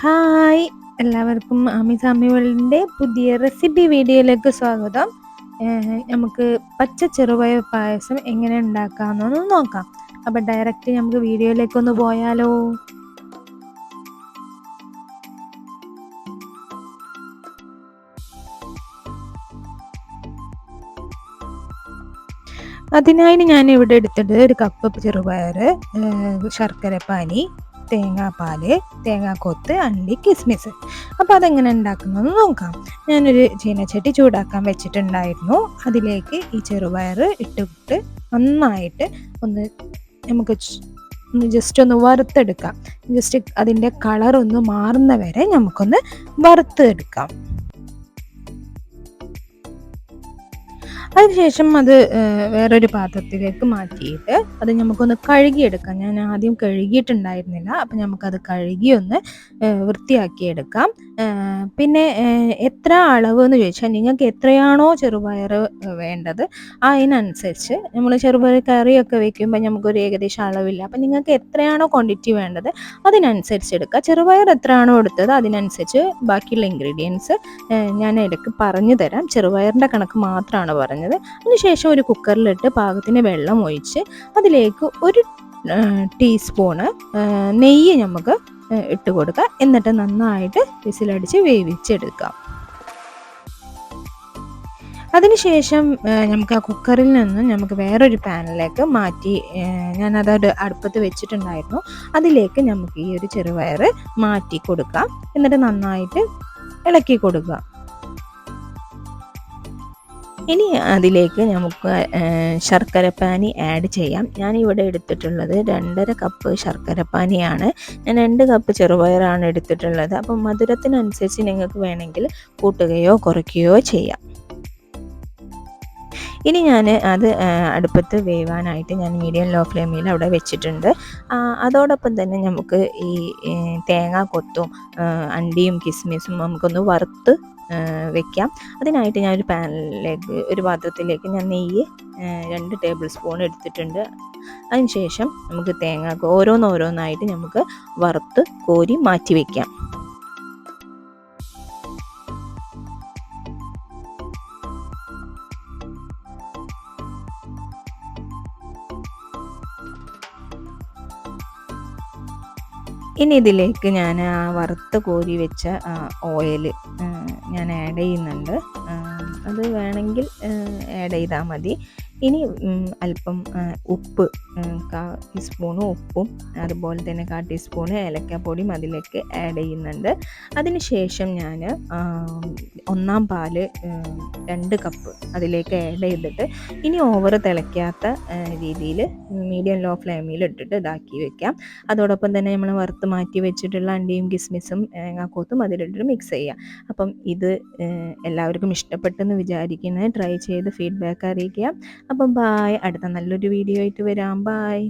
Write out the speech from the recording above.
Hi എല്ലാവർക്കും അമിത അമ്മിവളിന്റെ പുതിയ recipe വീഡിയോയിലേക്ക് സ്വാഗതം. നമുക്ക് പച്ച ചെറുപയർ പായസം എങ്ങനെ ഉണ്ടാക്കാമെന്നൊന്ന് നോക്കാം. അപ്പം ഡയറക്റ്റ് നമുക്ക് വീഡിയോയിലേക്കൊന്ന് പോയാലോ? അതിനായി ഞാൻ ഇവിടെ എടുത്തത് ഒരു കപ്പ് ചെറുപയർ ശർക്കര ശർക്കരപ്പാനി തേങ്ങാപ്പാൽ തേങ്ങാക്കൊത്ത് അണ്ടി കിസ്മിസ്. അപ്പോൾ അതെങ്ങനെ ഉണ്ടാക്കുന്നതെന്ന് നോക്കാം. ഞാനൊരു ചീനച്ചട്ടി ചൂടാക്കാൻ വെച്ചിട്ടുണ്ടായിരുന്നു. അതിലേക്ക് ഈ ചെറുപയർ ഇട്ടിട്ട് നന്നായിട്ട് ഒന്ന് നമുക്ക് ഒന്ന് ജസ്റ്റ് ഒന്ന് വറുത്തെടുക്കാം. ജസ്റ്റ് അതിന്റെ കളർ ഒന്ന് മാറുന്ന വരെ നമുക്കൊന്ന് വറുത്തെടുക്കാം. അതിനുശേഷം അത് വേറൊരു പാത്രത്തിലേക്ക് മാറ്റിയിട്ട് അത് നമുക്കൊന്ന് കഴുകിയെടുക്കാം. ഞാൻ ആദ്യം കഴുകിയിട്ടുണ്ടായിരുന്നില്ല. അപ്പം നമുക്കത് കഴുകി ഒന്ന് വൃത്തിയാക്കിയെടുക്കാം. പിന്നെ എത്ര അളവ് എന്ന് ചോദിച്ചാൽ നിങ്ങൾക്ക് എത്രയാണോ ചെറുപയർ വേണ്ടത് അതിനനുസരിച്ച് നമ്മൾ ചെറുപയർ കറിയൊക്കെ വെക്കുമ്പോൾ നമുക്കൊരു ഏകദേശം അളവില്ല. അപ്പം നിങ്ങൾക്ക് എത്രയാണോ ക്വാണ്ടിറ്റി വേണ്ടത് അതിനനുസരിച്ച് എടുക്കുക ചെറുപയർ എത്രയാണോ എടുത്തത് അതിനനുസരിച്ച് ബാക്കിയുള്ള ഇൻഗ്രീഡിയൻസ് ഞാൻ ഇടയ്ക്ക് പറഞ്ഞു തരാം. ചെറുപയറിന്റെ കണക്ക് മാത്രമാണ് പറഞ്ഞത്. അതിനുശേഷം ഒരു കുക്കറിലിട്ട് പാകത്തിന് വെള്ളം ഒഴിച്ച് അതിലേക്ക് ഒരു ടീസ്പൂണ് നെയ്യ് നമുക്ക് ഇട്ട് കൊടുക്കുക. എന്നിട്ട് നന്നായിട്ട് വിസിലടിച്ച് വേവിച്ചെടുക്കാം. അതിനുശേഷം നമുക്ക് ആ കുക്കറിൽ നിന്നും നമുക്ക് വേറൊരു പാനിലേക്ക് മാറ്റി ഞാനത് അടുപ്പത്ത് വെച്ചിട്ടുണ്ടായിരുന്നു. അതിലേക്ക് നമുക്ക് ഈ ഒരു ചെറുപയർ മാറ്റി കൊടുക്കാം. എന്നിട്ട് നന്നായിട്ട് ഇളക്കി കൊടുക്കുക. ഇനി അതിലേക്ക് നമുക്ക് ശർക്കരപ്പാനി ആഡ് ചെയ്യാം. ഞാൻ ഇവിടെ എടുത്തിട്ടുള്ളത് രണ്ടര കപ്പ് ശർക്കരപ്പാനിയാണ് ഞാൻ രണ്ട് കപ്പ് ചെറുപയറാണ് എടുത്തിട്ടുള്ളത്. അപ്പം മധുരത്തിനനുസരിച്ച് നിങ്ങൾക്ക് വേണമെങ്കിൽ കൂട്ടുകയോ കുറയ്ക്കുകയോ ചെയ്യാം. ഇനി ഞാൻ അത് അടുപ്പത്ത് വേവാനായിട്ട് ഞാൻ മീഡിയം ലോ ഫ്ലെയിമിൽ അവിടെ വെച്ചിട്ടുണ്ട്. അതോടൊപ്പം തന്നെ നമുക്ക് ഈ തേങ്ങ കൊത്തും അണ്ടിയും കിസ്മിസും നമുക്കൊന്ന് വറുത്ത് വെക്കാം. അതിനായിട്ട് ഞാൻ ഒരു പാനിലേക്ക് ഒരു പാത്രത്തിലേക്ക് ഞാൻ നെയ്യ് രണ്ട് ടേബിൾ സ്പൂൺ എടുത്തിട്ടുണ്ട്. അതിനുശേഷം നമുക്ക് തേങ്ങ ഓരോന്നോരോന്നായിട്ട് നമുക്ക് വറുത്ത് കോരി മാറ്റി വയ്ക്കാം ഇനി ഇതിലേക്ക് ഞാൻ ആ വറുത്ത് കോരി വെച്ച ഓയിൽ ഞാൻ ആഡ് ചെയ്യുന്നുണ്ട്. അത് വേണമെങ്കിൽ ആഡ് ചെയ്താൽ മതി. ഇനി അല്പം ഉപ്പ് കാ ടീസ്പൂണ് ഉപ്പും അതുപോലെ തന്നെ കാ ടീസ്പൂണ് ഏലക്കാപ്പൊടിയും അതിലേക്ക് ആഡ് ചെയ്യുന്നുണ്ട്. അതിനുശേഷം ഞാൻ ഒന്നാം പാൽ രണ്ട് കപ്പ് അതിലേക്ക് ആഡ് ചെയ്തിട്ട് ഇനി ഓവർ തിളയ്ക്കാത്ത രീതിയിൽ മീഡിയം ലോ ഫ്ലെയിമിൽ ഇട്ടിട്ട് ഇതാക്കി വെക്കാം. അതോടൊപ്പം തന്നെ നമ്മൾ വറുത്ത് മാറ്റി വെച്ചിട്ടുള്ള അണ്ടിയും കിസ്മിസും തേങ്ങാക്കോത്തും അതിലിട്ടിട്ട് മിക്സ് ചെയ്യാം. അപ്പം ഇത് എല്ലാവർക്കും ഇഷ്ടപ്പെട്ടെന്ന് വിചാരിക്കുന്നത് ട്രൈ ചെയ്ത് ഫീഡ്ബാക്ക് അറിയിക്കുക. അപ്പം ബായ് അടുത്ത നല്ലൊരു വീഡിയോ ആയിട്ട് വരാം. ബായ്